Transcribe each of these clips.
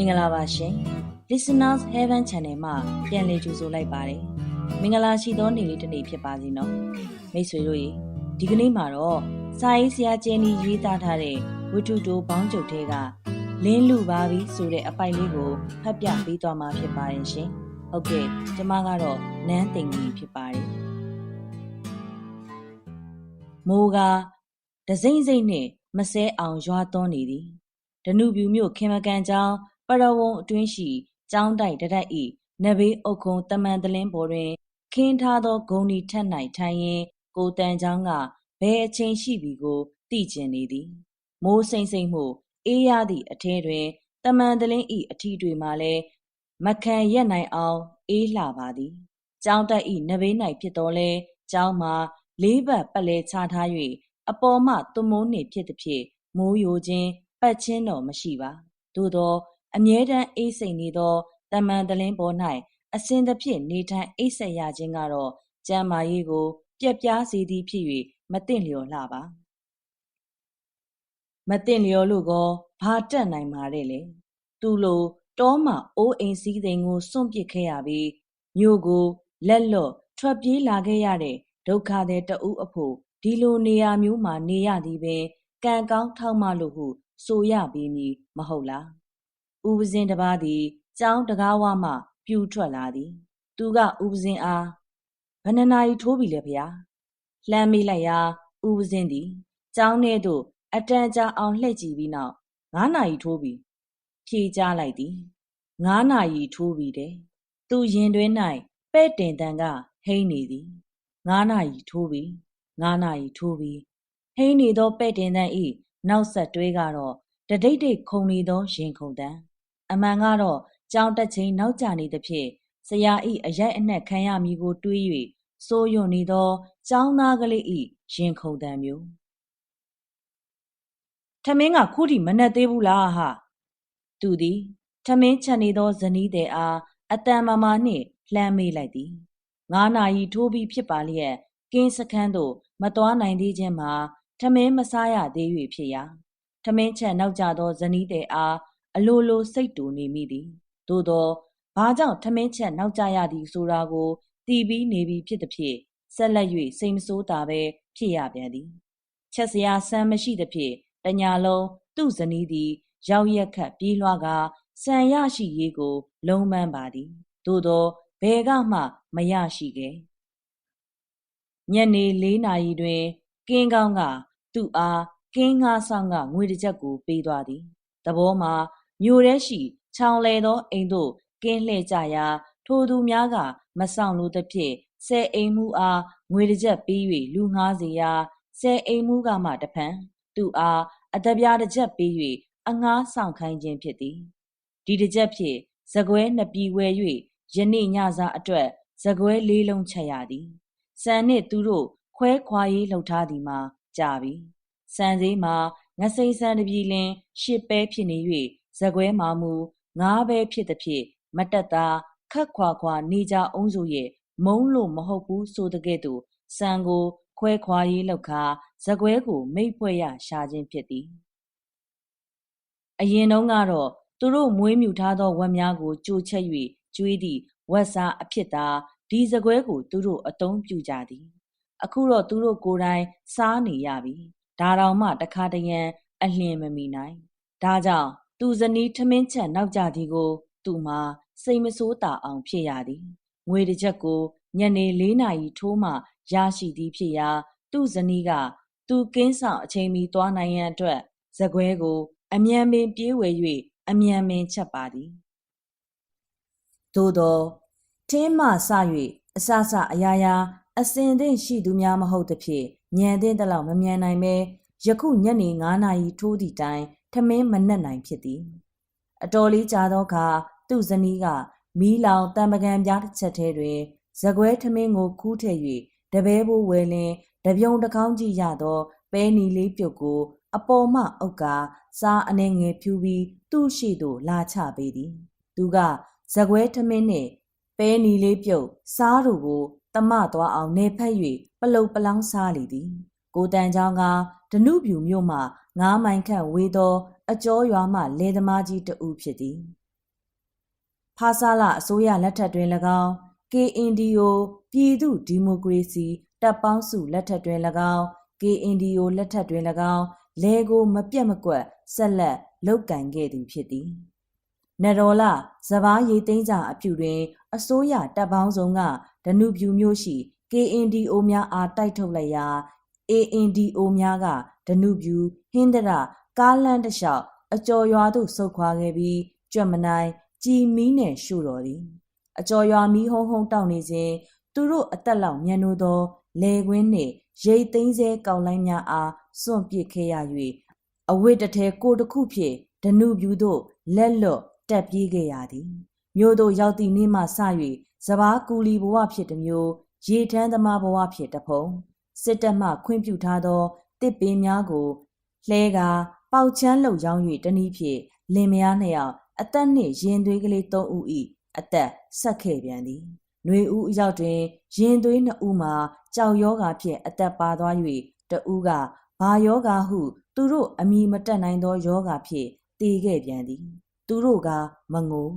င်္ဂလာပါရှင် Listeners Heaven Channel မှာပြန်လည်ကြိုဆိုလိုက်ပါတယ်မင်္ဂလာရှိသောနေ့လေးတစ်နေ့ဖြစ်ပါစေနော်မိတ်ဆွေတို့ရေဒီကနေ့မှာတော့စာရေးဆရာကျင်းဒီရေးသားထားတဲ့ဝတ္ထုတိုးဘောင်းကျုပ်ထဲကလင်းလူပါပြီဆိုတဲ့အပိုက်လေးကိုဖတ်ပြပေးသွားမှာဖြစ်ပါတယ်ရှင်ဟုတ်ကဲ့ကျမကတော့နန်းသိင်ကြီးဖြစ်ပါတယ်မိုးကဒစိမ့်စိမ့်နဲ့မဆဲအောင်ရွာသွန်းနေသည်ဒနုပြူမြို့ခင်မကန်ကျောင်း ပရဝုံအတွင်းရှိကျောင်းတိုက်တရက်ဤနဘေးအုတ်ခုံတမန်တလင်းပေါ်တွင် ခင်းထားသောဂုံဒီထက်၌ထိုင်ရင်ကိုတန်ချောင်းကဘယ်အချိန်ရှိပြီကိုသိကျင်နေသည်မိုးစိမ့်စိမ့်မှုအေးရသည့်အထဲတွင်တမန်တလင်းဤအထီတွေမှလည်းမခံရက်နိုင်အောင် အေးလှပါသည်ကျောင်းတက်ဤနဘေး၌ဖြစ်တော်လဲကျောင်းမှာလေးဘက်ပလဲချထား၍အပေါ်မှသွမိုးနှင့်ဖြစ်သည်ဖြင့်မိုးယိုခြင်းပတ်ချင်းတော့မရှိပါသို့သော အမြဲတမ်းအေးစိမ်နေသောတမန်တလင်းပေါ်၌အစဉ်သဖြင့်နေထိုင်အိပ်ဆက်ရခြင်းကတော့ကျမ်းမာရေးကို ပြက်ပြားစေသည်ဖြစ်၍မသင့်လျော်လှပါမသင့်လျော်လို့ကောဘာတက်နိုင်ပါတဲ့လေသူလိုတောမှအိုးအိမ်စည်းစိမ်ကိုစွန့်ပစ်ခဲ့ရပြီးမြို့ကိုလက်လွတ်ထွက်ပြေးလာခဲ့ရတဲ့ဒုက္ခတဲ့တဦးအဖို့ဒီလိုနေရာမျိုးမှာနေရသည်ပင်ကံကောင်းထောက်မလို့ဟုဆိုရပေမည်မဟုတ်လား ဦးပဇင်းတပါးသည်ကျောင်းတကားဝမှ ပြူထွက်လာသည် သူကဦးပဇင်းအားဘယ်နှနာရီထိုးပြီလဲဗျာလှမ်းမိလိုက်ရာဦးပဇင်းသည်ကျောင်းထဲသို့ အတန်ကြာအောင်လှည့်ကြည့်ပြီးနောက်9နာရီထိုးပြီဖြေကြားလိုက်သည်9နာရီထိုးပြီတဲ့သူရင်တွင်၌ပဲ့တင်တန်ကဟိမ့်နေသည်9နာရီထိုးပြီ9နာရီထိုးပြီဟိမ့်နေသောပဲ့တင်တန်ဤနောက်ဆက်တွဲကတော့တဒိတ်ဒိတ်ခုံနေသောရင်ခုန်တန် အမှန်ကတော့ကြောင်တက်ချင်းနောက်ကျနေသဖြင့်ဆရာဤအရိုက်အနှက်ခံရမည်ကိုတွေး၍စိုးရွံ့နေသောကျောင်းသားကလေးဤရင်ခုန်တန်မျိုးထမင်းကခုထိမနှက်သေးဘူးလားဟာသူသည်ထမင်းချက်နေသောဇနီးတဲ့အားအတန်မမာနှင့်လှမ်းမေးလိုက်သည်ငါးနာရီထိုးပြီးဖြစ်ပါလျက်ကင်းစခန်းသို့မသွားနိုင်သေးခြင်းမှာထမင်းမစားရသေး၍ဖြစ်ရာထမင်းချက်နောက်ကျသောဇနီးတဲ့အား အလိုလိုစိတ်တူနေမိသည်သို့သောဘာကြောင့်ထမင်းချက်နောက်ကျရသည်ဆိုတာကိုတီးပြီးနေပြီးဖြစ်သည်ဖြင့်ဆက်လက်၍စိတ်မဆိုးတာပဲဖြစ်ရပြန်သည်ချက်စရာဆန်းမရှိသဖြင့်တညာလုံးသူ့ဇနီးသည် ရောက်ရက်ခတ်ပြေးလွှားကစံရရှိရေးကို လုံးပန်းပါသည်သို့သောဘယ်ကမှမရရှိခဲ့ညနေ၄နာရီတွင်ကင်းကောင်းကသူ့အားကင်းငါးဆောင်ကငွေတစ်ချက်ကိုပေးသွားသည်။သဘောမှာ မြို့ထဲရှိချောင်လေသောအိမ်သို့ကင်းလှည့်ကြရာ ထိုသူများက မဆောင်လိုသဖြင့်ဆယ်အိမ်မူအားငွေတစ်ချက်ပေး၍လူငှားစေရာဆယ်အိမ်မူကမှတဖန်သူ့အားအတပြားတစ်ချက်ပေး၍အငှားဆောင်ခိုင်းခြင်းဖြစ်သည်။ဒီတစ်ချက်ဖြင့်ဇကွဲနှစ်ပြည်ဝဲ၍ယနေ့ညစာအတွက်ဇကွဲလေးလုံးချက်ရသည်။စံနှင့်သူတို့ခွဲခွာရေးလှုပ်ထားသည်မှာကြာပြီ။စံစည်းမှာငစိမ့်စံတပြီလင်ရှစ်ပဲဖြစ်နေ၍ ဇကွဲမှာမူငါးပဲဖြစ်သည်ဖြင့်မတက်တာခက်ခွာခွာနေကြအောင်ဆိုရဲ့မုံလို့မဟုတ်ဘူးဆိုတဲ့ကဲ့သို့စံကိုခွဲခွာရေးလောက်ခါဇကွဲကိုမိတ်ဖွဲ့ရရှာခြင်းဖြစ်သည်အရင်တုန်းကတော့သူတို့မွေးမြူထားသောဝက်များကိုကြိုချက်၍ကျွေးသည့်ဝက်စားအဖြစ်သာဒီဇကွဲကိုသူတို့အသုံးပြုကြသည် အခုတော့သူတို့ကိုယ်တိုင်စားနေရပြီဒါတောင်မှတခါတရံအလျင်မမီနိုင်ဒါကြောင့် သူဇနီးထမင်းချက်နောက်ကြသည်ကို သူ့မှာ စိတ်မဆိုးတာအောင်ဖြစ်ရသည်ငွေတစ်ချက်ကိုညနေ၄နာရီထိုးမှရရှိသည်ဖြစ်ရာသူ့ဇနီးက သူကင်းဆောင်အချိန်မီသွားနိုင်ရန်အတွက်ဇကွဲကို အမြန်ပင်ပြေးဝယ်၍အမြန်ပင်ချက်ပါသည်သို့သောထင်းမှစ၍အစစအရာရာအစင်သင့်ရှိသူများမဟုတ်သဖြင့်ညံသင့်တလောက်မမြန်နိုင်ပဲယခုညနေ9နာရီထိုးသည့်တိုင် ထမင်းမနှက်နိုင်ဖြစ်သည်အတော်လေးကြာသောအခါသူ့ဇနီးကမီးလောင်တံပကံပြားတစ်ချက်ထဲတွင်ဇကွဲထမင်းကိုခူးထည့်၍တပဲဘိုးဝယ်လင်တပြုံတကောင်းကြည့်ရသောပဲနီလေးပြုတ်ကိုအပေါ်မှအုပ်ကာစားအနေငယ်ဖြူပြီးသူ့ရှိသို့လာချပေးသည် သူကဇကွဲထမင်းနှင့်ပဲနီလေးပြုတ်စားတို့ကိုတမသွားအောင်နေဖက်၍ပလုတ်ပလောင်းစားလေသည် ကိုတန်ချောင်းကဒနုပြူမြို့မှငားမိုင်ခန့်ဝေသော အကျော်ရွာမှလေသမားကြီးတဦးဖြစ်သည်ဖာဆာလာအစိုးရလက်ထက်တွင်၎င်း KNDO ပြည်သူဒီမိုကရေစီတပ်ပေါင်းစုလက်ထက်တွင်၎င်း KNDO လက်ထက်တွင်၎င်းလဲကိုမပြတ်မကွက်ဆက်လက်လုတ်ကင်ခဲ့သူဖြစ်သည်နရောလာစပားရိတ်သိမ်းစာအဖြူတွင် အစိုးရတပ်ပေါင်းစုံကဒနုပြူမျိုးရှိ KNDO များအားတိုက်ထုတ်လိုက်ရာ ANDO များကဒနုပြူဟင်းဒရကားလန်းတစ်လျှောက်အကျော်ရွာသို့ဆုတ်ခွာခဲ့ပြီးကြွက်မနိုင်ကြည်မီးနဲ့ရှို့တော်သည်အကျော်ရွာမီးဟုံးဟုံးတောက်နေစဉ်သူတို့အသက်လောက်မြန်နိုးသောလေကွင်းနှင့်ရိတ်သိမ်းစဲကောက်လိုင်းများအားစွန့်ပစ်ခဲ့ရ၍အဝိတ္တထဲကိုတစ်ခုဖြင့်ဒနုပြူတို့လက်လွတ်တက်ပြေးခဲ့ရသည်မြို့သို့ရောက်သည့်နေ့မှစ၍စပားကူလီဘဝဖြစ်တစ်မျိုးရေထမ်းသမားဘဝဖြစ်တစ်ဖုံ စစ်တပ်မှခွင့်ပြုထားသောတစ်ပင်များကိုလှဲကာပေါက်ချမ်းလှုပ်ရောင်း၍တနည်းဖြင့်လင်မယားနှစ်ယောက်အသက်နှင့်ရင်သွေးကလေးသုံးဦး၏အသက်ဆက်ခဲ့ပြန်သည်။နှွေဦးအရောက်တွင်ရင်သွေးနှစ်ဦးမှာကြောက်ယောဂါဖြင့်အသက်ပါသွား၍တဦးကဘာယောဂါဟု သူတို့အမိမတက်နိုင်သောယောဂါဖြင့်တည်ခဲ့ပြန်သည်။သူတို့ကမငို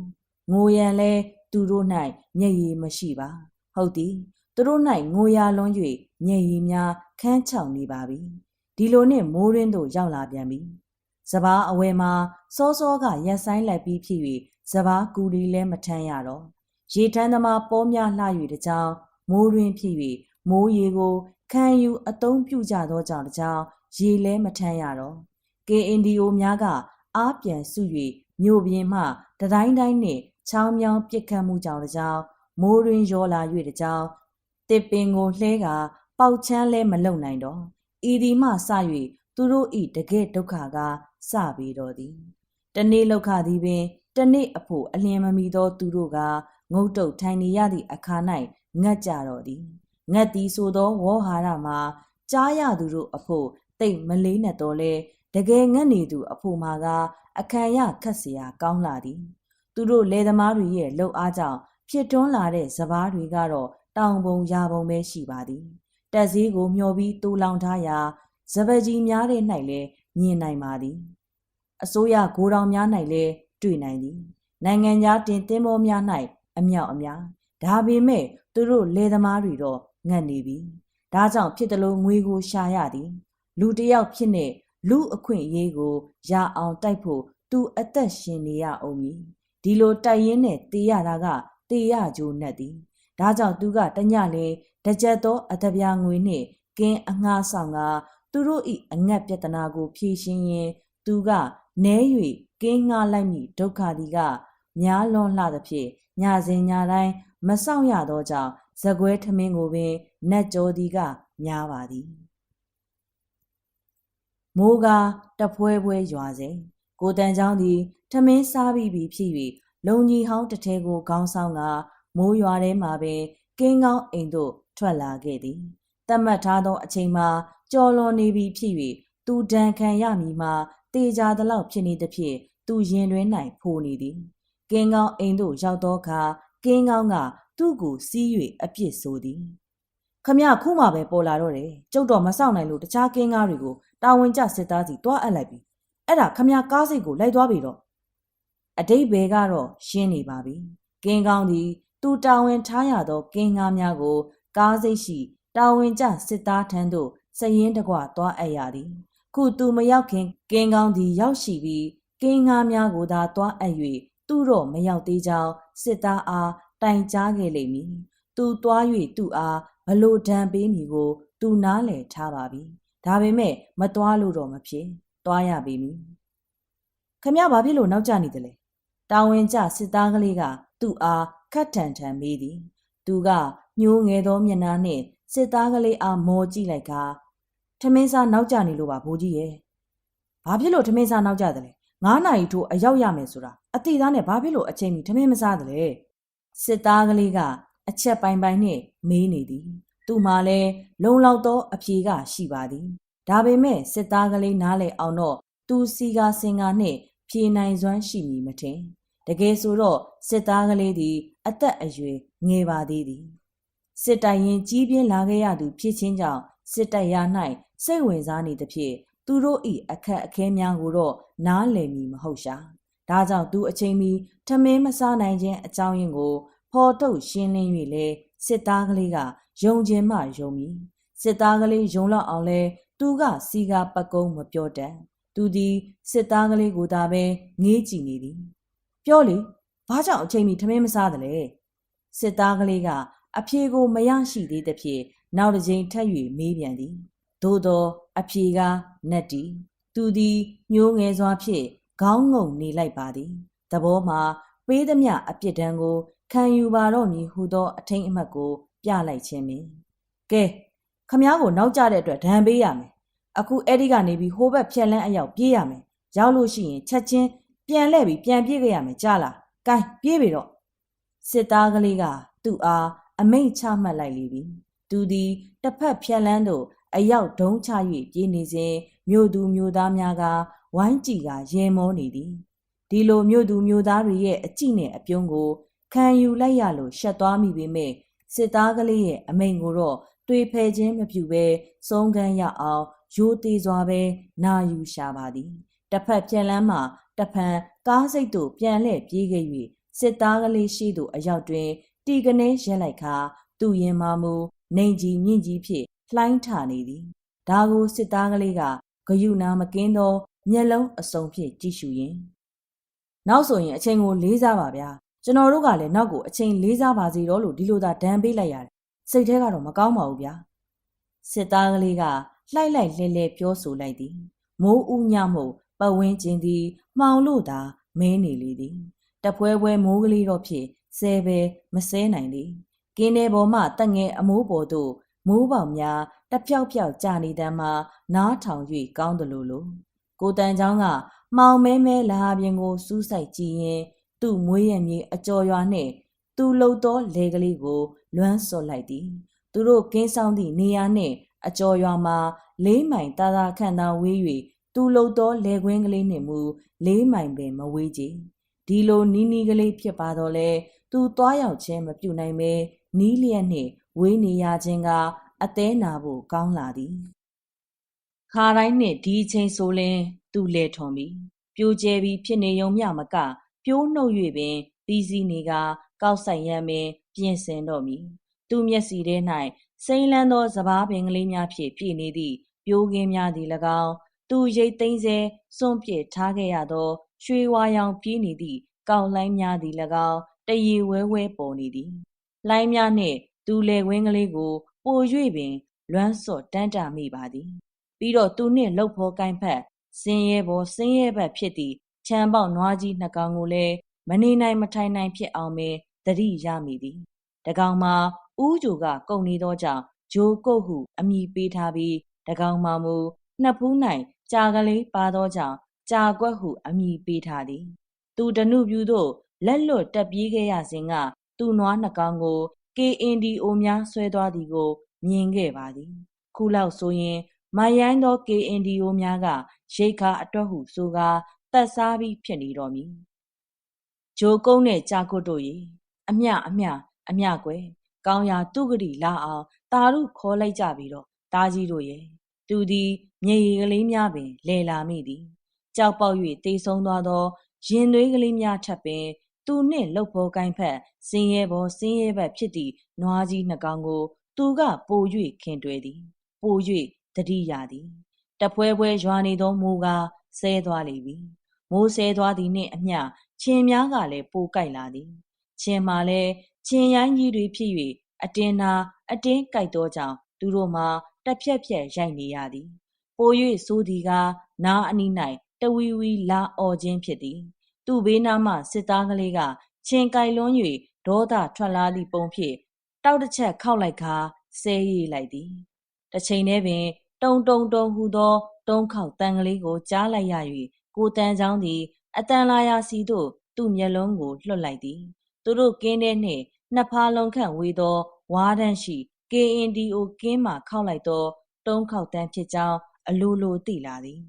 ငိုရန်လဲသူတို့၌မျက်ရည်မရှိပါ။ဟုတ်သည် သူတို့၌ငိုရလွန်း၍မျက်ရည်များခန်းချောင်နေပါပြီ။ဒီလိုနှင့်မိုးရင်းသို့ရောက်လာပြန်ပြီ။စပားအဝဲမှာစောစောကရက်ဆိုင်လိုက်ပြီးဖြစ်၍စပားကူလီလဲမထမ်းရတော့ရေထမ်းသမားပေါများလှ၍တကြောင်မိုးရင်းဖြစ်၍မိုးရေကိုခံယူအသုံးပြုကြသောကြောင့်တကြောင်ရေလဲမထမ်းရတော့ KNDO များကအားပြန်စု၍မြို့ပြင်မှတတိုင်းတိုင်းနှင့်ချောင်းမြောင်းပြစ်ခတ်မှုကြောင့်တကြောင်မိုးရင်းရောလာ၍တကြောင် တစ်ပင်ကိုလှဲကပေါက်ချမ်းလဲမလုံနိုင်တော့ဤဒီမှစ၍သူတို့ဤတကဲ့ဒုက္ခကစပေတော်သည်တနေ့လောက်ခသည်ပင်တနေ့အဖို့အလျင်မမီသောသူတို့ကငုတ်တုတ်ထိုင်နေရသည့်အခါ၌ငတ်ကြတော့သည်ငတ်သည်ဆိုသောဝေါ်ဟာရမှာကြားရသူတို့အဖို့တိတ်မလေးနဲ့တော့လဲတကယ်ငတ်နေသူအဖို့မှာကအခမ်းရခတ်เสียကောင်းလာသည်သူတို့လေသမားတွေရဲ့လှုပ်အားကြောင့်ဖြစ်တွန်းလာတဲ့စပားတွေကတော့ တောင်ပုံရာပုံပဲရှိပါသည်တက်စည်းကိုမျောပြီးတူလောင်ထားရာစပကြီးများတဲ့၌လည်းမြင်နိုင်ပါသည်အစိုးရဂိုးတောင်များ၌လည်းတွေ့နိုင်သည်နိုင်ငံသားတင်သင်းမောများ၌အမြောက်အများဒါပေမဲ့သူတို့လေသမားတွေတော့ငတ်နေပြီဒါကြောင့်ဖြစ်တယ်လို့ငွေကိုရှာရသည် လူတယောက်ဖြစ်နေလူအခွင့်အရေးကိုရအောင်တိုက်ဖို့သူအသက်ရှင်နေရအောင်မည်ဒီလိုတိုက်ရင်းနဲ့တေးရတာကတေးရကြိုးနဲ့သည် ဒါကြောင့်သူကတညလေတကြက်သောအတပြာငွေနှင့်ကင်းအငှားဆောင်ကသူတို့၏အငတ်ပြဿနာကိုဖြေရှင်းရင်သူကနဲ၍ကင်းငှားလိုက်မိဒုက္ခသည်ကများလွန်လှသဖြင့်ညစဉ်ညတိုင်းမဆောင်ရသောကြောင့်ဇကွဲထမင်းကိုပင်နတ်ကြောသည်ကများပါသည်မိုးကတပွဲပွဲရွာစေကိုတန်ချောင်းသည်ထမင်းစားပြီးပြီဖြစ်၍လုံကြီးဟောင်းတစ်ထဲကိုခေါင်းဆောင်က မိုးရွာထဲမှာပင်ကင်းကောင်းအိမ်သို့ထွက်လာခဲ့သည်တတ်မှတ်ထားသောအချိန်မှာကြော်လွန်နေပြီဖြစ်၍သူဒဏ်ခံရမည်မှာတေချာသလောက်ဖြစ်နေသဖြင့်သူရင်တွင်၌ဖိုးနေသည်ကင်းကောင်းအိမ်သို့ရောက်သောအခါကင်းကောင်းကသူ့ကိုစီး၍အပြစ်ဆိုသည်ခမရခုမှပဲပေါ်လာတော့တယ်ကျုပ်တော့မဆောင်နိုင်လို့တခြားကင်းကားတွေကိုတာဝန်ကျစစ်သားစီတွားအပ်လိုက်ပြီအဲ့ဒါခမရကားစိတ်ကိုလိုက်သွားပြီတော့အတိတ်ဘယ်ကတော့ရှင်းနေပါပြီကင်းကောင်းသည် သူတာဝန်ထားရသောကင်းကားများကို ကားစိတ်ရှိတာဝန်ကျစစ်သားထံသို့စရင်တကွတွားအပ်ရသည်ခုသူမရောက်ခင်ကင်းကောင်းသည်ရောက်ရှိပြီးကင်းကားများကိုသာတွားအပ်၍သူ့တော့မရောက်သေးကြောင်းစစ်သားအားတိုင်ကြားခဲ့လိမ့်မည်သူတွား၍သူ့အားဘလို့ဒဏ်ပေးမည်ကို သူနားလည်ထားပါပြီဒါပေမဲ့မတွားလို့တော့မဖြစ်တွားရပေမည်ခမရဘာဖြစ်လို့နောက်ကျနေတယ်လဲတာဝန်ကျစစ်သားကလေးကသူ့အား ခတ်ထန်ထန်မေးသည်သူကညှိုးငယ်သောမျက်နှာနှင့်စစ်သားကလေးအားမော်ကြည့်လိုက်ကထမင်းစားနောက်ကျနေလို့ပါဘိုးကြီးရဲ့ဘာဖြစ်လို့ထမင်းစားနောက်ကျတယ်လဲ9နာရီထိုးအရောက်ရမယ်ဆိုတာအတိသားနဲ့ဘာဖြစ်လို့အချိန်မီထမင်းမစားတယ်လဲစစ်သားကလေးကအချက်ပိုင်ပိုင်နဲ့မေးနေသည်သူမှလည်းလုံလောက်သောအဖြေကရှိပါသည်ဒါပေမဲ့စစ်သားကလေးနားလေအောင်တော့သူစီကာစင်ကာနှင့်ဖြေနိုင်စွမ်းရှိမည်မထင်တကယ်ဆိုတော့စစ်သားကလေးသည် အသက်အရွယ်ငယ်ပါသေးသည်စစ်တိုင်ရင်ကြီးပြင်းလာခဲ့ရသူဖြစ်ချင်းကြောင့်စစ်တပ်ရ၌စိတ်ဝင်စားနေသဖြင့်သူတို့၏အခက်အခဲများကိုတော့နားလည်မည်မဟုတ်ရှာဒါကြောင့်သူအချိန်မီထမင်းမစားနိုင်ခြင်းအကြောင်းရင်းကိုဖော်ထုတ်ရှင်းလင်း၍လေစစ်သားကလေးကယုံခြင်းမှယုံမည်စစ်သားကလေးယုံလောက်အောင်လဲသူကစီကပတ်ကုံးမပြောတတ်သူသည်စစ်သားကလေးကိုသာပဲငေးကြည့်နေသည်ပြောလေ ဘာကြောင့်အချိန်မီထမင်းမစားသလဲစစ်သားကလေးကအဖြေကိုမရရှိသေးသဖြင့်နောက်တစ်ကြိမ်ထပ်၍မေးပြန်သည်သို့သောအဖြေကနတ်တီသူသည်ညှိုးငယ်စွာဖြင့်ခေါင်းငုံနေလိုက်ပါသည်သဘောမှာပေးသည်မြအပြစ်ဒဏ်ကိုခံယူပါတော့မည်ဟုသောအထိန်အမှတ်ကို ပြလိုက်ခြင်းပင်ကဲခမားကိုနောက်ကျတဲ့အတွက်ဒဏ်ပေးရမယ်အခုအဲ့ဒီကနေပြီးဟိုဘက်ဖြက်လန်းအရောက်ပြေးရမယ်ရောက်လို့ရှိရင်ချက်ချင်းပြန်လှည့်ပြီးပြန်ပြေးခဲ့ရမယ်ကြားလား ကဲပြေးပြီတော့စစ်သားကလေးကသူ့အားအမိန့်ချမှတ်လိုက်လေပြီသူသည်တစ်ဖက်ဖြက်လန်းသို့အရောက်ဒုံးချ၍ပြေးနေစဉ်မြို့သူမြို့သားများကဝိုင်းကြည့်ကရဲမောနေသည်ဒီလိုမြို့သူမြို့သားတွေရဲ့အကြည့်နဲ့အပြုံးကိုခံယူလိုက်ရလို့ရှက်သွားမိပေမဲ့စစ်သားကလေးရဲ့အမိန်ကိုတော့တွေးဖယ်ခြင်းမပြုဘဲစုံကန်းရအောင်ရိုးသေးစွာပဲနာယူရှာပါသည်တစ်ဖက်ပြန်လန်းမှတစ်ဖန် ကားစိတ်သို့ပြန်လှည့်ပြေးခဲ့၍စစ်သားကလေးရှိသို့အရောက်တွင်တီကနေရက်လိုက်ခါသူ့ရင်မာမူနေကြီးမြင့်ကြီးဖြင့်လှိုင်းထနေသည်ဒါကိုစစ်သားကလေးကဂယုနာမကင်းသောမျက်လုံးအစုံဖြင့်ကြည့်ရှုရင်နောက်ဆိုရင်အချိန်ကိုလေးစားပါဗျာကျွန်တော်တို့ကလည်းနောက်ကိုအချိန်လေးစားပါစေတော့လို့ဒီလိုသာဒဏ်ပေးလိုက်ရတယ်စိတ်ထဲကတော့မကောင်းပါဘူးဗျာစစ်သားကလေးကလှိုက်လိုက်လဲလဲပြောဆိုလိုက်သည်မိုးဦးညမှု ပတ်ဝန်းကျင်သည်မှောင်လို့သာမင်းနေလေသည်တပွဲပွဲမိုးကလေးတော့ဖြစ်ဆဲပဲမဆဲနိုင်လေကင်းတဲ့ပေါ်မှတက်ငယ်အမိုးပေါ်သို့မိုးပေါင်များတပြောက်ပြောက်ကြာနေတမ်းမှနားထောင်၍ကောင်းတယ်လို့လို့ကိုတန်ချောင်းကမှောင်မဲမဲလာပြင်ကိုစူးစိုက်ကြည့်ရင် သူ့မွေးရမြေအကျော်ရွာနှင့်သူလှုပ်သောလေကလေးကို လွမ်းစော်လိုက်သည် သူတို့ကင်းဆောင်သည့်နေရာနှင့်အကျော်ရွာမှာလေးမိုင်တာတာခန့်သာဝေး၍ သူလှုပ်သောလေကွင်းကလေးနှင့်မူလေးမိုင်ပင်မဝေးကြဒီလိုနီးနီးကလေးဖြစ်ပါတော့လဲသူသွားရောက်ခြင်းမပြုနိုင်ပဲနီးလျက်နှင့်ဝေးနေရခြင်းကအသေးနာဖို့ကောင်းလာသည်ခါတိုင်းနှင့်ဒီအချိန်ဆိုလင်သူ့လဲထွန်ပြီပြိုကျဲပြီးဖြစ်နေုံမျှမကပြိုးနှုတ်၍ပင်ပြီးစီးနေကကောက်ဆိုင်ရန်ပင် ပြင်ဆင်တော့မည်သူမျက်စီထဲ၌စိမ့်လန်းသောစပားပင်ကလေးများဖြင့်ပြည့်နေသည့်ပြိုးကင်းများသည်၎င်း သူရိတ်သိမ်းစေစွန့်ပစ်ထားခဲ့ရသော ရွှေဝါရောင်ပြေးနေသည့်ကောက်လိုင်းများသည်၎င်းတရီဝဲဝဲပေါ်နေသည်လိုင်းများနှင့်သူလေဝင်းကလေးကို ပို၍ပင် လွမ်းစော့တန်းတမိပါသည် ပြီးတော့သူနှင့်လှုပ်ဖော်ကိုင်းဖက်စင်းရဲပေါ်စင်းရဲဘက်ဖြစ်သည့်ခြံပေါက်နွားကြီးနှစ်ကောင်ကိုလည်းမနေနိုင်မထိုင်နိုင်ဖြစ်အောင်ပင်တတိရမိသည်တကောင်မှာဥဂျိုကကုံနေသောကြောင့်ဂျိုကုတ်ဟုအမိပေးထားပြီးတကောင်မှာမူ နှစ်ဖူး၌ကြာကလေးပါသောကြောင့်ကြာကွက်ဟုအမိပေးထားသည်သူဒနုပြူတို့လက်လွတ်တက်ပြေးခဲ့ရစဉ်ကသူ့နွားနှကောင်ကို KNDO များဆွဲသွားသည်ကို မြင်ခဲ့ပါသည်ခုလောက်ဆိုရင်မရိုင်းသော KNDO များကရိတ်ခါအတွက်ဟုဆိုကာတက်စားပြီးဖြစ်နေတော်မူဂျိုကုန်းနဲ့ကြာကွတ်တို့ရေအမျှအမျှအမျှကွယ်ကောင်းရာသူဂတိလာအောင်တာရုခေါ်လိုက်ကြပြီတော့တားကြီးတို့ရဲ့သူသည် မြေရီကလေးများပင်လဲလာမိသည်ကြောက်ပေါက်၍တေဆုံးသွားသောရင်သွေးကလေးများထပ်ပင် သူနှင့်လှုပ်ဖော်ကိုင်းဖက်စင်းရဲဘောစင်းရဲဘက်ဖြစ်သည့်နွားကြီးနှကောင်ကို သူကပို၍ခင်တွယ်သည် ပို၍တတိရသည်တပွဲပွဲရွာနေသောမိုးကဆဲသွားလေပြီမိုးဆဲသွားသည်နှင့်အမျှချင်းများကလည်းပိုကြိုက်လာသည်ချင်းမှလည်းချင်းရိုင်းကြီးတွေဖြစ်၍အတင်းနာအတင်းကြိုက်သောကြောင့်သူတို့မှာတစ်ဖြက်ဖြက်ရိုက်နေရသည် ပို၍ဆိုးသည်ကနားအနီး၌တဝီဝီလာအော်ခြင်းဖြစ်သည် သူ့ဘေးနားမှစစ်သားကလေးကချင်းကြိုက်လွန်း၍ဒေါသထွက်လာသည့်ပုံဖြင့်တောက်တစ်ချက်ခောက်လိုက်ခါဆဲရည်လိုက်သည်တစ်ချိန်တည်းပင် တုံတုံတုံဟူသောတုံးခေါက်တန်ကလေးကိုကြားလိုက်ရ၍ကိုတန်ချောင်းသည်အတန်လာရာစီသို့သူ့မျက်လုံးကိုလွှတ်လိုက်သည် သူတို့ကင်းတဲ့နှင့်နှစ်ဖားလုံးခန့်ဝေးသောဝါးတန်းရှိ KNDO ကင်းမှခောက်လိုက်သောတုံးခေါက်တန်းဖြစ်ကြောင်း အလိုလိုသိလာသည်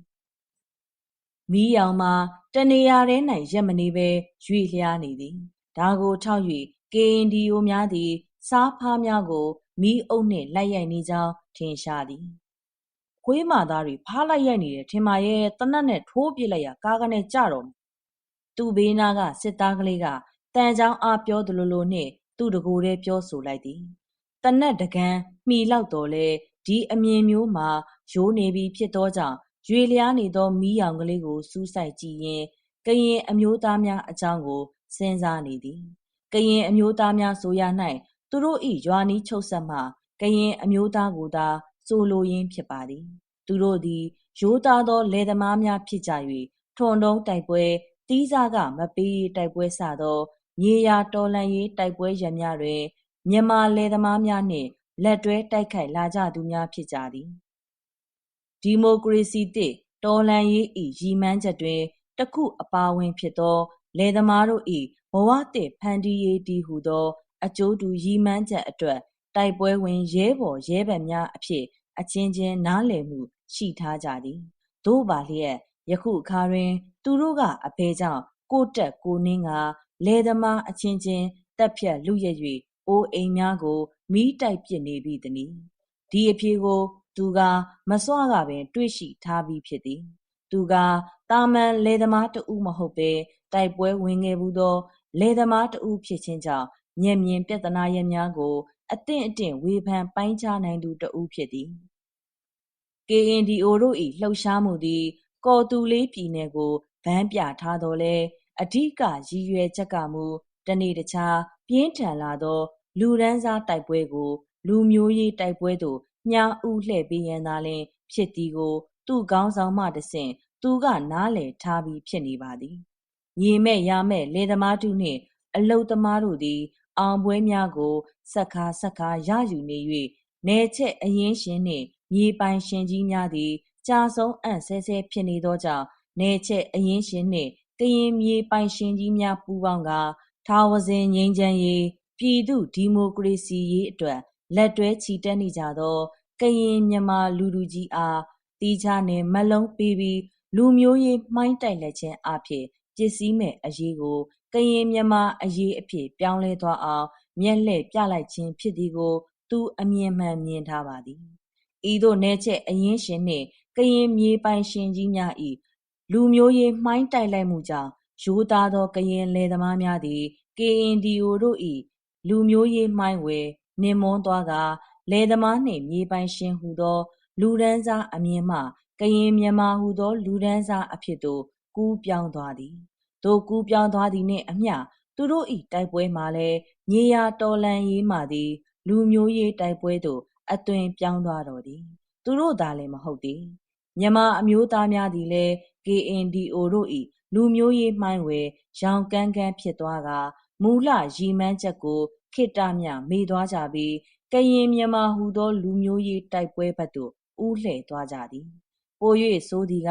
မီးရောင်မှာတနေရာထဲ၌ရက်မနေပဲရွေလျားနေသည်ဒါကိုထောက်၍ KNDO များသည် စားဖားများကိုမီးအုပ်နှင့်လိုက်ရိုက်နေကြောင်းထင်ရှားသည်ခွေးမာသားတွေဖားလိုက်ရိုက်နေတယ်ထင်ပါရဲ့တနတ်နဲ့ထိုးပစ်လိုက်ရကားကနေကြတော့သူ့ဘေးနားကစစ်သားကလေးကတန်ချောင်းအားပြောသလိုလိုနှင့်သူ့တကိုယ်တည်းပြောဆိုလိုက်သည်တနက်တကန်းမှီလောက်တော်လဲဒီအမြင်မျိုးမှာ ရိုးနေပြီဖြစ်သောကြောင့် ရွေလျားနေသော မီးရောင်ကလေးကို စူးစိုက်ကြည့်ရင်ကရင်အမျိုးသားများအကြောင်းကို စဉ်းစားနေသည် ကရင်အမျိုးသားများဆိုရ၌သူတို့၏ရွာနီးချုပ်ဆက်မှ ကရင်အမျိုးသားကိုသာ ဆိုလိုရင်းဖြစ်ပါသည် သူတို့သည် ရိုးသားသော လယ်သမားများဖြစ်ကြ၍ထွန်တုံးတိုက်ပွဲတီးစားကမပေးတိုက်ပွဲစသော မြေယာတော်လန်ရေးတိုက်ပွဲရများတွင် မြန်မာလယ်သမားများနှင့် လက်တွဲတိုက်ခိုက်လာကြသူများဖြစ်ကြသည် ဒီမိုကရေစီတည်တော်လန်ရေး၏ရည်မှန်းချက်တွင်တခုအပါဝင်ဖြစ်သောလယ်သမားတို့၏ဘဝတည်ဖန်တီးရေးတည်ဟုသော အကျိုးတူရည်မှန်းချက်အတွက်တိုက်ပွဲဝင်ရဲဘော်ရဲဘက်များအဖြစ်အချင်းချင်းနားလည်မှုရှိထားကြသည်သို့ပါလျက်ယခုအခါတွင် သူတို့ကအဖေကြောင့်ကိုတက်ကိုနင်းကလယ်သမားအချင်းချင်းတက်ဖြတ်လူရ၍အိုးအိမ်များကိုမိတိုက်ပစ်နေပြီတည်းဒီအဖြေကို သူကမစွကပင် တွေးရှိထားပြီးဖြစ်သည် သူကတာမန်လယ်သမားတဦးမဟုတ်ပဲတိုက်ပွဲဝင်ခဲ့ဘူးသော လယ်သမားတဦးဖြစ်ခြင်းကြောင့် မျက်မြင်ပြဿနာရများကို အသင့်အတင့် ဝေဖန်ပိုင်းခြားနိုင်သူတဦးဖြစ်သည် KNDO တို့၏လှုပ်ရှားမှုသည် ကော်တူလေးပြည်နယ်ကို ဗန်းပြထားတော်လဲအဓိကရည်ရွယ်ချက်ကမူတနေ့တခြား ပြင်းထန်လာသော လူရန်စားတိုက်ပွဲကို လူမျိုးရေးတိုက်ပွဲသို့ ညှာဦးလှည့်ပေးရန်သာလျှင် ဖြစ်သည်ကို သူ့ခေါင်းဆောင်မှတဆင့် သူက နားလည်ထားပြီး ဖြစ်နေပါသည်ညီမဲ့ရမဲ့လယ်သမားတို့နှင့် အလုတ်သမားတို့သည် အောင်ပွဲများကို ဆက်ခါဆက်ခါရယူနေ၍နယ်ချက်အရင်ရှင်နှင့် မြေပိုင်ရှင်ကြီးများသည်ကြာဆုံးအံ့ဆဲဆဲ ဖြစ်နေသောကြောင့် နယ်ချက်အရင်ရှင်နှင့် ကရင်မြေပိုင်ရှင်ကြီးများ ပူးပေါင်းကထာဝစဉ်ငြိမ်းချမ်းရေး ပြည်သူဒီမိုကရေစီရေးအတွက် လက်တွဲချီတက်နေကြသော ကရင်မြန်မာလူလူကြီးအားတီးခြားနှင့်မလုံးပေးပြီးလူမျိုးရေးမှိုင်းတိုက်လက်ခြင်းအဖြစ်ပစ္စည်းမဲ့အရေးကိုကရင်မြန်မာအရေးအဖြစ်ပြောင်းလဲသွားအောင်မျက်လှည့်ပြလိုက်ခြင်းဖြစ်သည်ကို သူအမြင်မှန်မြင်ထားပါသည်ဤသို့နယ်ချက်အရင်ရှင်နှင့်ကရင်မြေပိုင်ရှင်ကြီးများ၏လူမျိုးရေးမှိုင်းတိုက်လိုက်မှုကြောင့်ရိုးသားသောကရင်လယ်သမားများသည် KNDO တို့၏လူမျိုးရေးမှိုင်းဝယ် နှင်မွန်းသွားကလယ်သမားနှင့် မြေပိုင်ရှင်ဟုသော လူဒန်းစားအမြင်မှ ကရင်မြန်မာဟုသော လူဒန်းစားအဖြစ်သို့ ကူးပြောင်းသွားသည် သို့ကူးပြောင်းသွားသည်နှင့်အမျှ သူတို့၏တိုက်ပွဲမှာလည်း မြေယာတော်လန်ရေးမှသည် လူမျိုးရေးတိုက်ပွဲသို့ အသွင်ပြောင်းသွားတော်သည် သူတို့သာလည်းမဟုတ်သည်မြန်မာအမျိုးသားများသည်လည်း KNDO တို့၏လူမျိုးရေးမှိုင်းဝယ် ရောင်ကန်းကန်းဖြစ်သွားကမူလရီမှန်းချက်ကို ခိတ္တမြမေ့သွားကြပြီးကရင်မြန်မာဟုသောလူမျိုးရေးတိုက်ပွဲဘက်သို့ဦးလှည့်သွားကြသည်ပို၍ဆိုသည်က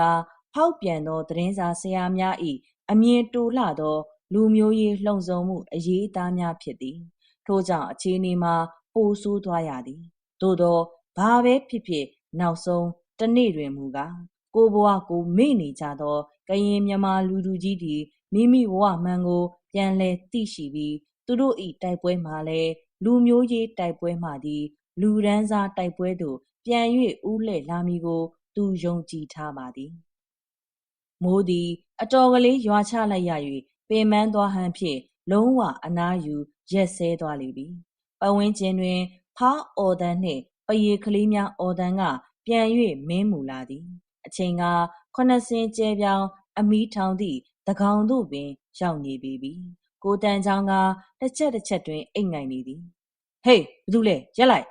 ဖောက်ပြန်သောသတင်းစာဆရာများ၏အမြင်တိုလှသောလူမျိုးရေးလှုံ့ဆော်မှုအရေးအသားများဖြစ်သည်ထို့ကြောင့်အခြေအနေမှာပိုဆိုးသွားရသည်သို့သောဘာပဲဖြစ်ဖြစ်နောက်ဆုံးတနေ့တွင်မူကားကိုဘဝကိုမေ့နေကြသောကရင်မြန်မာလူလူကြီးသည်မိမိဘဝမှန်ကို ပြန်လည်သိရှိပြီး သူတို့၏တိုက်ပွဲမှာလည်းလူမျိုးရေးတိုက်ပွဲမှသည် လူဒန်းစားတိုက်ပွဲသို့ပြန်၍ဦးလှည့်လာမည်ကို သူယုံကြည်ထားပါသည်မိုးသည် အတော်ကလေးရွာချလိုက်ရ၍ပင်ပန်းသွားဟန်ဖြင့်လုံးဝအနားယူရက်ဆဲသွားလေပြီပဝင်းကျင်တွင် ဖားအော်တန်းနှင့်ပရေကလေးများအော်တန်းကပြန်၍မင်းမူလာသည် အချိန်ကခொနစင်ကျဲပြောင်အမီးထောင်သည့်တကောင်သို့ပင် ရောက်နေပေပြီ ကိုတန်ချောင်းကတစ်ချက်တစ်ချက်တွင်အိတ်ငိုင်နေသည်ဟေးဘသူလဲရက်လိုက်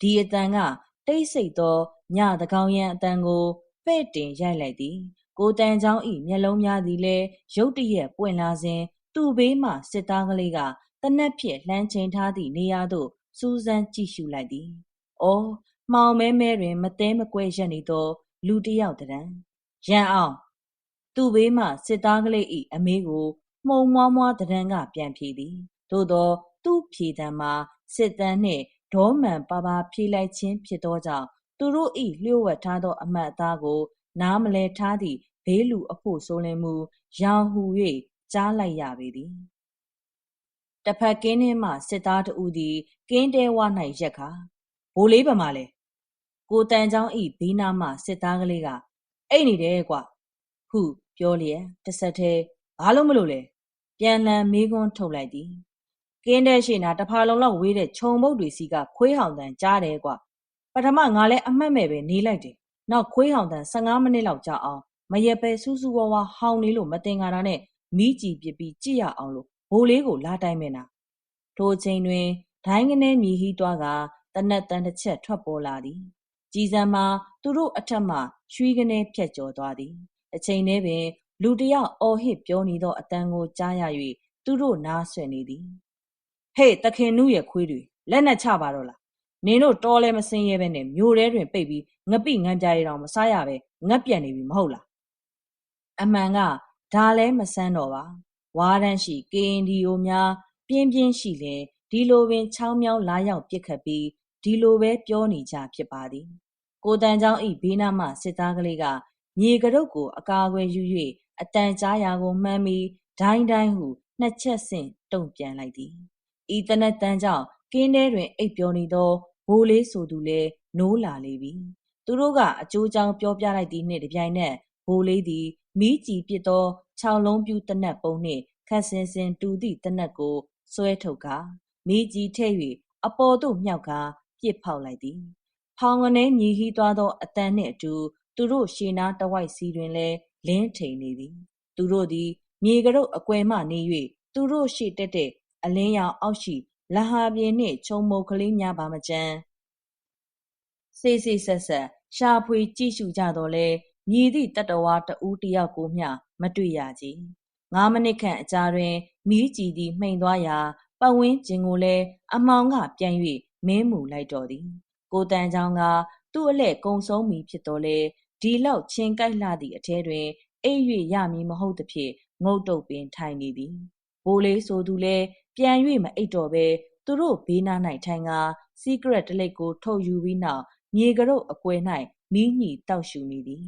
ဒီအတန်ကတိတ်ဆိတ်သောညတကောင်ရန်အတန်ကိုပဲ့တင်ရိုက်လိုက်သည်ကိုတန်ချောင်းဤမျက်လုံးများသည်လည်းရုတ်တရက်ပွင့်လာစဉ်သူ့ဘေးမှစစ်သားကလေးကတနက်ဖြင့်လှမ်းချိန်ထားသည့်နေရာသို့စူးစမ်းကြည့်ရှုလိုက်သည်။အော်မှောင်မဲမဲတွင်မသဲမကွဲရက်နေသော လူတယောက်တည်းရန်အောင် သူ့ဘေးမှစစ်သားကလေး၏အမေးကို မှုံမွားမွားတံကပြန်ဖြေသည်သို့သောသူ့ဖြေတံမှာစစ်တမ်းနှင့်ဒေါမှန်ပါပါဖြေလိုက်ခြင်းဖြစ်သောကြောင့်သူတို့၏လျှို့ဝှက်ထားသောအမှတ်အသားကို နားမလဲထားသည့်ဘေးလူအဖို့ဆိုလင်မူရောင်ဟူ၍ကြားလိုက်ရပေသည်တစ်ဖက်ကင်းထဲမှစစ်သားတဦးသည်ကင်းတဲဝ၌ရက်ခါဘိုးလေးပမာလဲကိုတန်ချောင်းဤဘေးနားမှစစ်သားကလေးကအိတ်နေတယ်ကွဟုပြောလျက်တစ်ဆက်တည်းဘာလို့မလို့လဲ ပြန်လန်မေးခွန်းထုတ်လိုက်သည်ကင်းတဲ့ရှိနာတဖာလုံးလောက်ဝေးတဲ့ခြုံပုတ်တွေစီကခွေးဟောင်တန်ကြားတယ်ကွာပထမငါလည်းအမှတ်မဲ့ပဲနေလိုက်တယ်နောက်ခွေးဟောင်တန်15မိနစ်လောက်ကြာအောင်မရက်ပဲစူးစူးဝါးဝါဟောင်းနေလို့မတင်ကြတာနဲ့မိကြည့်ပစ်ပြီးကြည့်ရအောင်လို့ဘိုးလေးကိုလာတိုင်းမဲ့နာထိုချိန်တွင်ဒိုင်းကနေမြည်ဟီးသွားကတနက်တန်တစ်ချက်ထွက်ပေါ်လာသည်ကြည်စံမှာသူတို့အထက်မှရွှီကနေဖြတ်ကျော်သွားသည်အချိန်တည်းပင် လူတယောက် အော်ဟစ်ပြောနေသောအတန်ကို ကြားရ၍သူတို့ နားဆွနေသည် ဟေးတခင်နုရဲ့ ခွေးတွေ လက်နဲ့ချပါတော့လား နင်တို့ တော်လဲမစင်းရဲပဲနဲ့ မြို့ထဲတွင် ပိတ်ပြီး ငပိငန်းပြားရအောင် မစားရပဲငတ်ပြက်နေပြီ မဟုတ်လား အမှန်က ဒါလဲမဆန်းတော့ပါ ဝါရန်ရှိ KNDO များ ပြင်းပြင်းရှိလင် ဒီလိုပင် ချောင်းမြောင်း လာရောက်ပြစ်ခတ်ပြီး ဒီလိုပဲ ပြောနေကြ ဖြစ်ပါသည် ကိုတန်ချောင်းဤဘေးနားမှ စစ်သားကလေးက မြေကရုတ်ကို အကာအကွယ်ယူ၍ အတန်ကြားရာကိုမှန်းပြီးဒိုင်းဒိုင်းဟုနှစ်ချက်ဆင့်တုံ့ပြန်လိုက်သည်ဤတနက်တန်ကြောင့်ကင်းထဲတွင်အိပ်ပျော်နေသောဘိုးလေးဆိုသူလည်းနိုးလာလေပြီသူတို့ကအကျိုးကြောင့်ပြောပြလိုက်သည်နှင့်တပြိုင်နက်ဘိုးလေးသည်မိကြည်ပစ်သောခြောက်လုံးပြူတနက်ပုံနှင့်ခက်စင်စင်တူသည့်တနက်ကိုဆွဲထုတ်ကာမိကြည်ထည့်၍အပေါ်သို့မြောက်ကာပြစ်ဖောက်လိုက်သည်ဖောင်ကနေမြည်ဟီးသွားသောအတန်နှင့်အတူသူတို့ရှေနားတဝိုက်စီတွင်လည်း လင်းထိန်နေသည်သူတို့သည် မြေကရုတ်အကွယ်မှနေ၍သူတို့ရှေ့တက်တဲ့အလင်းရောင်အောက်ရှိလဟာပြင်နှင့်ခြုံမုတ်ကလေးများပါမကြမ်းစေးစေးဆက်ဆက်ရှာဖွေကြည့်ရှုကြတော့လဲမြည်သည့်တတဝါတဦးတယောက်ကိုမျှမတွေ့ရကြ။ငါးမိနစ်ခန့်အကြာတွင်မီးကြည်သည်မှိန်သွားရာပတ်ဝန်းကျင်ကိုလည်းအမောင်ကပြန်၍မင်းမူလိုက်တော်သည်။ကိုတန်ချောင်းကသူ့အလှဲ့ကုံဆုံးမီဖြစ်တော်လဲ ဒီလောက်ချင်းကြိုက်လှသည့်အထဲတွင်အိပ်၍ရမည်မဟုတ်သဖြင့်ငုတ်တုတ်ပင်ထိုင်နေသည်။ဘိုးလေးဆိုသူလည်းပြန်၍မအိပ်တော့ဘဲသူတို့ဘေးနား၌ထိုင်ကာစီးကရက်တလိပ်ကိုထုတ်ယူပြီးနောက်မြေကရုတ်အကွယ်၌မီးညှိတောက်ရှူနေသည်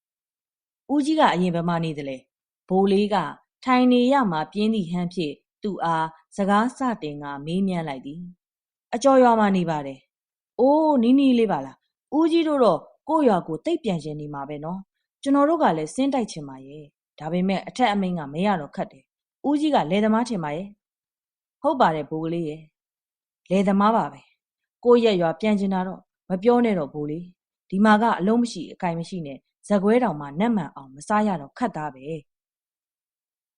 ။ဦးကြီးကအရင်ဘယ်မှနေသလဲ။ဘိုးလေးကထိုင်နေရမှပြင်းသည့်ဟန်းဖြင့်သူ့အားစကားစတင်ကမေးမြန်းလိုက်သည်။အကျော်ရွာမှနေပါတယ်။အိုးနီးနီးလေးပါလား။ဦးကြီးတို့တော့ ကို့ရွာကိုတိတ်ပြန်ရှင်နေမှာပဲနော်။ကျွန်တော်တို့ကလည်းစင်းတိုက်ချင်ပါရဲ့။ဒါပေမဲ့အထက်အမိန်ကမရတော့ခတ်တယ်။ဦးကြီးကလယ်သမားထင်ပါရဲ့။ဟုတ်ပါတယ်ဘိုးကလေးရဲ့။လယ်သမားပါပဲ။ကိုရက်ရွာပြန်ကျင်တာတော့မပြောနဲ့တော့ဘိုးလေးဒီမှာကအလုံးမရှိအကင်မရှိနဲ့ဇက်ကွဲတောင်မှနတ်မှန်အောင်မစားရတော့ခတ်သားပဲ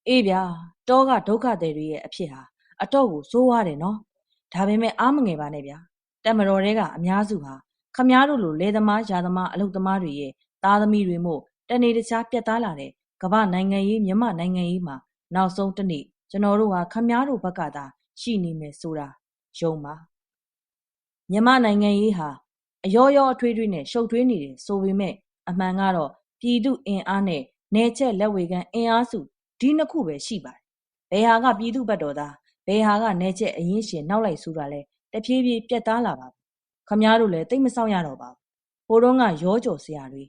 အေးဗျာတောကဒုက္ခတွေတွေရဲ့အဖြစ်ဟာအတော့ကိုစိုးွားတယ်နော်ဒါပေမဲ့အားမငယ်ပါနဲ့ဗျာတက်မတော်တွေကအများစုဟာ ခမားတို့လိုလေသမားယာသမားအလုသမားတွေရဲ့သားသမီးတွေမို့တနေတခြားပြတ်သားလာတဲ့ကမ္ဘာနိုင်ငံရေးမြမနိုင်ငံရေးမှာနောက်ဆုံးတစ်နေ့ကျွန်တော်တို့ဟာခမားတို့ဘက်ကသာရှိနေမယ်ဆိုတာယုံပါမြမနိုင်ငံရေးဟာအယောယောအထွေးထွေးနဲ့ရှုပ်ထွေးနေတယ်ဆိုပေမဲ့အမှန်ကတော့ပြည်သူအင်အားနဲ့နေချက်လက်ဝေခံအင်အားစုဒီနှစ်ခုပဲရှိပါတယ်။ဘယ်ဟာကပြည်သူဘက်တော်သားဘယ်ဟာကနေချက်အရင်ရှင်နောက်လိုက်ဆိုတာလဲတဖြည်းဖြည်းပြတ်သားလာပါပြီ။ ခမားတို့လည်းတိတ်မဆောင်ရတော့ပါဘူး။ဟိုတော့ကရောကြော်ဆရာတွေ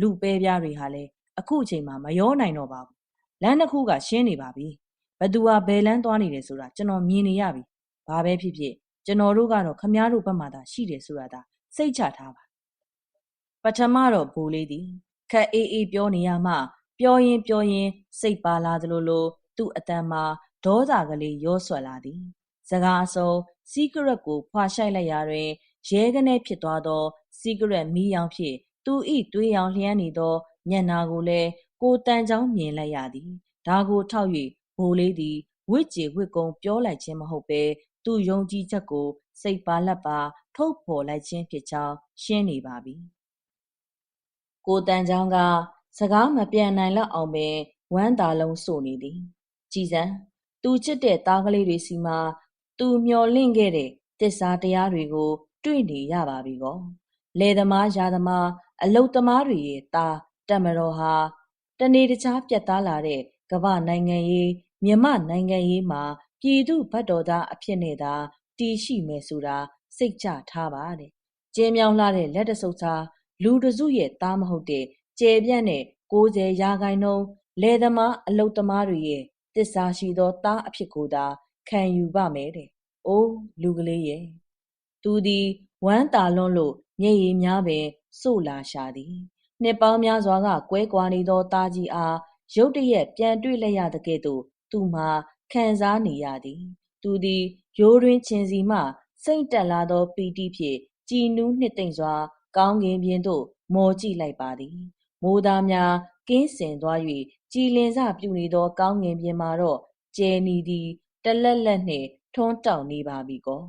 လူပဲပြားတွေဟာလည်းအခုအချိန်မှာမရောနိုင်တော့ပါဘူး။လမ်းတစ်ခုကရှင်းနေပါပြီ။ဘသူဟာဘယ်လမ်းသွားနေတယ်ဆိုတာကျွန်တော်မြင်နေရပြီ။ဘာပဲဖြစ်ဖြစ်ကျွန်တော်တို့ကတော့ခမားတို့ဘက်မှာသာရှိတယ်ဆိုတာဒါစိတ်ချထားပါပထမတော့ဘိုးလေးသည်ခက်အေးအေးပြောနေရမှပြောရင်ပြောရင်စိတ်ပါလာသလိုလိုသူ့အတန်မှာဒေါသကလေးရောဆွက်လာသည်စကားအစုံစီးကရက်ကိုဖွာရှိုက်လိုက်ရာတွင် ရဲကနေဖြစ်သွားသော စီးကရက်မီးရောင်ဖြင့် သူ၏တွေးရောင်လျှမ်းနေသော မျက်နာကိုလည်း ကိုတန်ချောင်းမြင်လိုက်ရသည် ဒါကိုထောက်၍ဘိုးလေးသည်ဝစ်ကြေဝစ်ကုံပြောလိုက်ခြင်းမဟုတ်ပဲသူယုံကြည်ချက်ကို စိတ်ပါလက်ပါ ထုတ်ဖော်လိုက်ခြင်းဖြစ်ကြောင်း ရှင်းနေပါပြီ။ကိုတန်ချောင်းက စကားမပြန်နိုင်လောက်အောင်ပင် ဝမ်းသာလုံးစို့နေသည်။ကြည်စံသူချစ်တဲ့သားကလေးတွေစီမှာ သူမျော်လင့်ခဲ့တဲ့တစ္ဆာတရားတွေကို တွေ့နေရပါပြီကော။လယ်သမားယာသမားအလုတ်သမားတွေရဲ့သားတက်မတော်ဟာတနေ့တခြားပြတ်သားလာတဲ့ကမ္ဘာနိုင်ငံရေးမြမနိုင်ငံရေးမှာပြည်သူဗတ်တော်သားအဖြစ်နဲ့သာတည်ရှိမယ်ဆိုတာစိတ်ချထားပါတဲ့ကျင်းမြောင်းလာတဲ့လက်တဆုပ်သားလူတစုရဲ့သားမဟုတ်တဲ့ကျယ်ပြန့်တဲ့60ရာခိုင်နှုန်းလယ်သမားအလုတ်သမားတွေရဲ့တစ္ဆာရှိသောသားအဖြစ်ကိုသာခံယူပါမယ်တဲ့။အိုးလူကလေးရဲ့ သူသည် ဝမ်းတာလွန်းလို့ မျက်ရည်များပင် စို့လာရှာသည် နှစ်ပေါင်းများစွာက ကွဲကွာနေသော သားကြီးအား ရုတ်တရက် ပြန်တွေ့လိုက်ရတဲ့ကဲ့သို့ သူမှာ ခံစားနေရသည် သူသည် ရိုးတွင်ချင်းစီမှ စိတ်တက်လာသော ပီတိဖြင့် ကြည်နူးနှစ်သိမ့်စွာ ကောင်းကင်ပြင်သို့ မော်ကြည့်လိုက်ပါသည် မိုးသားများ ကင်းစင်သွား၍ကြည်လင်စပြုနေသော ကောင်းကင်ပြင်မှာတော့ကျဲနီသည် တလက်လက်နှင့် ထွန်းတောက်နေပါပြီကော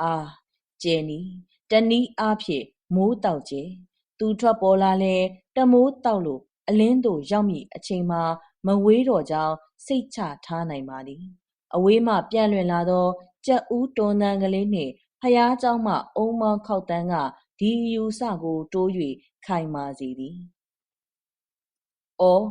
အာ ကျဲနီတနည်းအားဖြင့်မိုးတောက်ကျဲသူထွက်ပေါ်လာလဲတမိုးတောက်လို့အလင်းတို့ရောက်မည့်အချိန်မှာမဝေးတော့ကြောင်းစိတ်ချထားနိုင်ပါသည်အဝေးမှပြန့်လွင့်လာသောကြက်ဦးတွန်တန်ကလေးနှင့်ဖျားเจ้าမှအုံမောင်းခောက်တန်းကဒီယူဆကိုတိုး၍ခိုင်မာစေသည်။အော်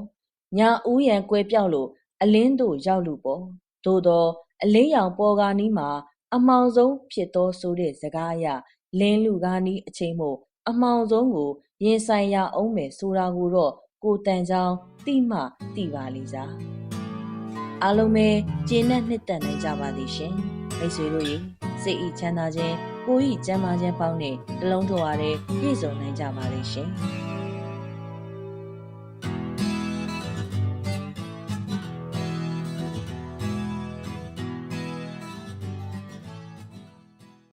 ညာဦးရန်ကွဲပြောက်လို့အလင်းတို့ရောက်လူပေါ်သို့သောအလင်းရောင်ပေါ်ကားနီးမှာ အမှောင်ဆုံးဖြစ်သောဆိုတဲ့စကားအရလင်းလူကားနီးအချိန်မို့အမှောင်ဆုံးကိုရင်ဆိုင်ရအောင်မယ်ဆိုတာကိုတော့ကိုတန်ချောင်းတိမှတိပါလိမ့်စားအားလုံးပဲကျင်းနဲ့နှစ်သက်နိုင်ကြပါသည်ရှင်မိတ်ဆွေတို့ရေစိတ်ဤချမ်းသာခြင်းကိုယ်ဤကျမ်းမာခြင်းပေါင်းနဲ့တလုံးထော်ရတဲ့ပြည့်စုံနိုင်ကြပါလိမ့်ရှင်